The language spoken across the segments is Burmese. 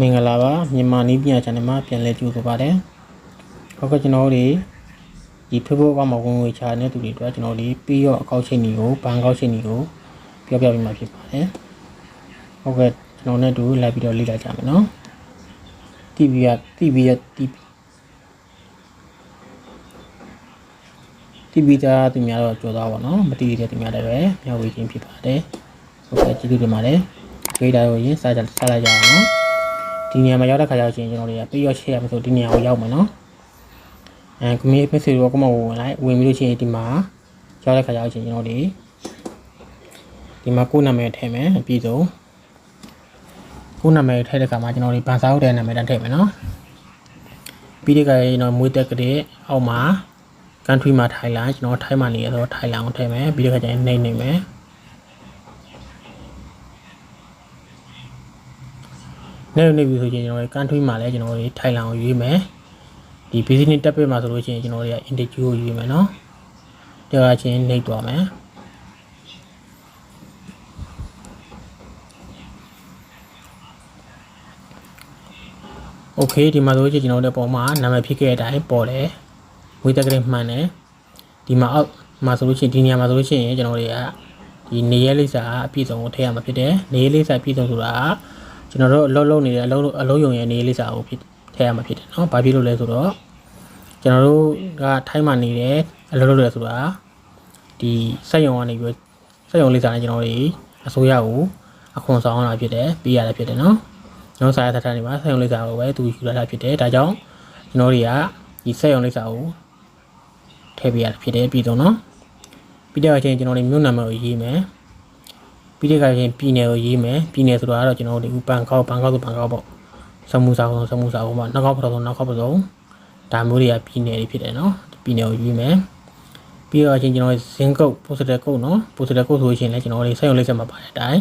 မင်္ဂလာပါမြန်မာနီးပညာ channel မှာပြန်လည်ကြိုဆိုပါရစေ။ဟုတ်ကဲ့ကျွန်တော်တို့ဒီဒီ Facebook အကောင့်မှာဝင်ငွေချတဲ့သူတွေအတွက်ကျွန်တော်တို့ပြီးတော့အကောင့်ချိန်တွေကိုဘဏ်အကောင့်ချိန်တွေကိုပြောပြပေးမှာဖြစ်ပါတယ်။ဟုတ်ကဲ့ကျွန်တော်နဲ့အတူလိုက်ပြီးတော့လေ့လာကြမယ်နော်။ TV က TV က TV TV တာသူများတော့ကြော်သားပါနော်မတီးတဲ့သူများလည်းပဲမျှဝေခြင်းဖြစ်ပါတယ်။ဟုတ်ကဲ့ကျေးဇူးတင်ပါတယ်။ခေးတာကိုရင်စားကြစားလိုက်ကြအောင်နော်။ ဒီနေရာမှာရောက်တဲ့ခါကျတော့ရှင်ကျွန်တော်တွေကပြီးရောရှေ့ရမယ်ဆိုဒီနေရာကိုရောက်မယ်နော်အဲကွန်မြူနတီရောကမဝင်လိုက်ဝင်ပြီးလို့ရှိရင်ဒီမှာရောက်တဲ့ခါကျတော့ရှင်ကျွန်တော်တွေဒီမှာကိုယ်နာမည်ထည့်မယ်အပြည့်စုံကိုယ်နာမည်ထည့်တဲ့ခါမှာကျွန်တော်တွေဗန်စာဟုတ်တဲ့နာမည်တန်းထည့်မယ်နော်ပြီးတဲ့ခါကျရင်တော့မွေးတက်ကလေးအောက်မှာ country မှာထိုင်လာကျွန်တော်ထိုင်မှာနေရတော့ထိုင်လာအောင်ထည့်မယ်ပြီးတဲ့ခါကျရင်နှိမ့်နေမယ် နေနေပြီဆိုရင်ကျွန်တော်တို့ country မှာလည်းကျွန်တော်တို့ထိုင်လန်ကိုရွေးမယ်ဒီ business tab မှာဆိုလို့ရှိရင်ကျွန်တော်တို့က integer ကိုရွေးမယ်နော်တရားချင်းနှိပ်သွားမယ် Okay ဒီမှာဆိုရင်ကျွန်တော်တို့ပုံမှာနာမည်ဖြစ်ခဲ့တဲ့အတိုင်းပေါ်တယ်ဝေးတက်ကလေးမှန်တယ်ဒီမှာအောက်မှာဆိုလို့ရှိရင်ဒီနေရာမှာဆိုလို့ရှိရင်ကျွန်တော်တွေကဒီနေရဲလိပ်စာအပြည့်စုံကိုထည့်ရမှာဖြစ်တယ်နေရဲလိပ်စာအပြည့်စုံဆိုတာက ကျွန်တော်တို့အလုပ်လုပ်နေတဲ့အလုပ်အလုပ်ယုံရဲ့နေလေးစာကိုဖြစ်ထည့်ရမှာဖြစ်တယ်နော်။ဘာဖြစ်လို့လဲဆိုတော့ကျွန်တော်တို့ကထိုင်းမှာနေတယ်အလုပ်လုပ်ရတယ်ဆိုတာဒီစက်ယုံကနေပြီးစက်ယုံလေးစာနဲ့ကျွန်တော်တို့အစိုးရကိုအခွန်ဆောင်လာဖြစ်တယ်ပေးရတာဖြစ်တယ်နော်။ကျွန်တော်စာရထားတာနေမှာစက်ယုံလေးစာကိုပဲသူယူလာတာဖြစ်တယ်။ဒါကြောင့်ကျွန်တော်တွေကဒီစက်ယုံလေးစာကိုထည့်ပေးရတာဖြစ်တယ်ပြီးတော့နော်။ပြီးတော့အချိန်ကျွန်တော်တို့မြို့နံပါတ်ကိုရေးမယ်။ ပြီးတဲ့ခါကျရင်ပြည်နယ်ကိုရေးမယ်ပြည်နယ်ဆိုတာကတော့ကျွန်တော်တို့ဒီဘန်ကောက်ဘန်ကောက်ဆိုဘန်ကောက်ပေါ့စမှုစာကုန်းစမှုစာကုန်းမှာနောက်ကောက်ပထမနောက်ကောက်ပထမဒါမျိုးတွေကပြည်နယ်တွေဖြစ်တယ်နော်ပြည်နယ်ကိုရေးမယ်ပြီးတော့အချင်းကျွန်တော်ဇင်းကုတ် postal code နော် postal code ဆိုရင်လည်းကျွန်တော်တို့စက်ရုံလိပ်ဆက်မှာပါတဲ့အတိုင်း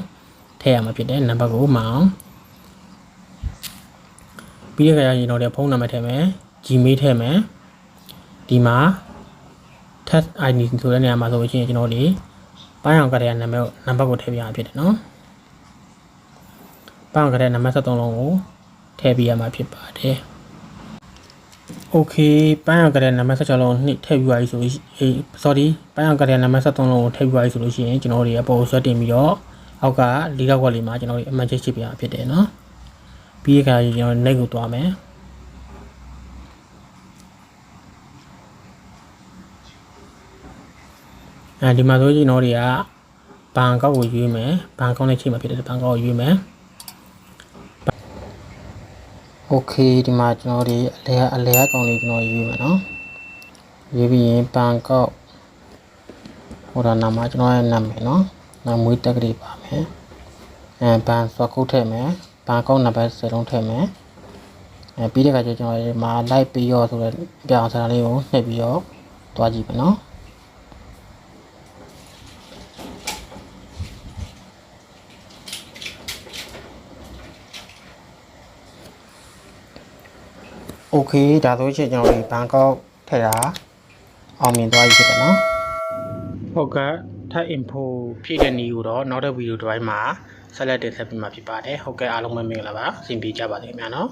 ထည့်ရမှာဖြစ်တယ်နံပါတ်ကိုမအောင်ပြီးတဲ့ခါကျရင်ကျွန်တော်တို့ဖုန်းနံပါတ်ထည့်မယ် Gmail ထည့်မယ်ဒီမှာ test ID ဆိုတဲ့နေရာမှာဆိုလို့ရှိရင်ကျွန်တော်တို့ ပိုင်းအောင်ကတဲ့နံပါတ်နံပါတ်ကိုထည့်ပြရမှာဖြစ်တယ်နော်ပိုင်းအောင်ကတဲ့နံပါတ်73လုံးကိုထည့်ပြရမှာဖြစ်ပါတယ် Okay ပိုင်းအောင်ကတဲ့နံပါတ်16လုံးနှစ်ထည့်ပြရပြီဆိုလို့အေး sorry ပိုင်းအောင်ကတဲ့နံပါတ်73လုံးကိုထည့်ပြရပြီဆိုလို့ရှိရင်ကျွန်တော်တို့ရဲ့ပုံဆွဲတင်ပြီးတော့အောက်ကလေးတော့ခွက်လေးမှာကျွန်တော်တို့အမှန်ချက်ချစ်ပြရမှာဖြစ်တယ်နော်ပြီးရခါကျကျွန်တော် net ကိုသွားမယ် အဲဒီမှာဆိုရင်ကျွန်တော်တွေကဘန်ကောက်ကိုရွေးမယ်ဘန်ကောက်နဲ့ချိန်မှာဖြစ်တဲ့ဘန်ကောက်ကိုရွေးမယ်โอเคဒီမှာကျွန်တော်တွေအလဲအလဲအကောင်လေးကျွန်တော်ရွေးမယ်နော်ရွေးပြီးရင်ဘန်ကောက်ဟိုဒါနာမကျွန်တော်ရဲ့နာမည်နော်နာမွေးတက်ကလေးပါမယ်အဲဘန်ဆွာကုတ်ထည့်မယ်ဘန်ကောက်နံပါတ်10လုံးထည့်မယ်အဲပြီးတဲ့အခါကျကျွန်တော်ဒီမှာ live ပြီးရောဆိုတဲ့ပြောင်းစားလေးကိုနှိပ်ပြီးတော့တွားကြည့်မယ်နော် โอเคဒါဆိုရင်ကျွန်တော်ဒီဘန်ကောက်ထည့်တာအောင်မြင်သွားပြီဖြစ်တယ်နော်ဟုတ်ကဲ့ထပ် info ဖြည့်တဲ့နည်းကိုတော့နောက်တဲ့ဗီဒီယိုတစ်ပိုင်းမှာဆက်လက်တင်ဆက်ပေးမှာဖြစ်ပါတယ်ဟုတ်ကဲ့အားလုံးပဲမင်္ဂလာပါအဆင်ပြေကြပါစေခင်ဗျာနော်